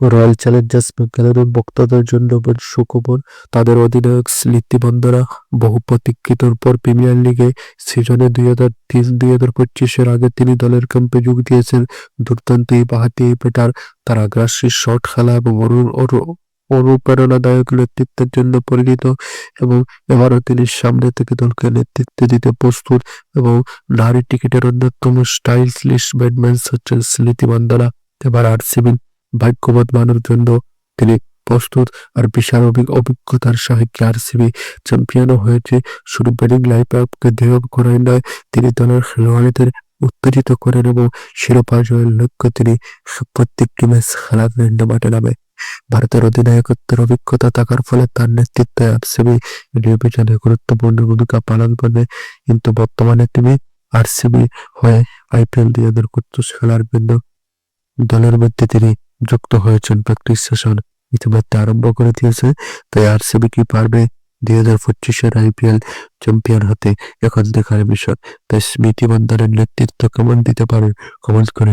Royal Challengers বেঙ্গালুরুর ভক্তদের জন্য সুখবর। তাদের অধিনায়ক স্মৃতি বন্দনা বহু প্রতীক্ষিতর পর প্রিমিয়ার লিগে সিজনে দুই হাজার তিন, দুই হাজার পঁচিশের আগে তিনি দলের ক্যাম্পে যোগ দিয়েছেন। দুর্দান্ত এই বাহাতি এই ব্যাটার, তার আগ্রাসী শট খেলা এবং অনুপ্রেরণাদায়ক নেতৃত্বের জন্য পরিচিত এবং এবারও তিনি সামনে থেকে দলকে নেতৃত্ব দিতে প্রস্তুত এবং নারী টিকিটের অন্যতম স্টাইলিশ ব্যাটম্যান হচ্ছেন স্মৃতি মান্দানা এবার আরসিবি ভাগ্যবাদ মানের জন্য তিনি প্রস্তুত আর বিশাল অভি- অভিজ্ঞতার সাহায্যে আরসিবি চ্যাম্পিয়নও হয়েছে। শুধু ব্যাটিং লাইফ আপকে দেহ করাই নয়, তিনি দলের খেলোয়াড়দের উত্তেজিত করেন এবং শিরোপা জয়ের লক্ষ্যে তিনি প্রত্যেকটি ম্যাচ খেলার জন্য মাঠে নামে। ভারতের অধিনায়কত্বের অভিজ্ঞতা থাকার ফলে তার নেতৃত্বে আরসিবি নির্বাচনে গুরুত্বপূর্ণ ভূমিকা পালন করবে কিন্তু বর্তমানে তিনি আরসিবি হয়ে আইপিএল দুই হাজার পঁচিশ খেলার জন্য দলের মধ্যে তিনি যুক্ত হয়েছেন। প্র্যাকটিস সেশন ইতিমধ্যে আরম্ভ করে দিয়েছে। তাই আরসিবি কি পারবে? দুই হাজার পঁচিশের আইপিএল চ্যাম্পিয়ন হতে এখন দেখার বিষয়। তাই স্মৃতি নেতৃত্ব কেমন দিতে পারে? কমেন্ট করে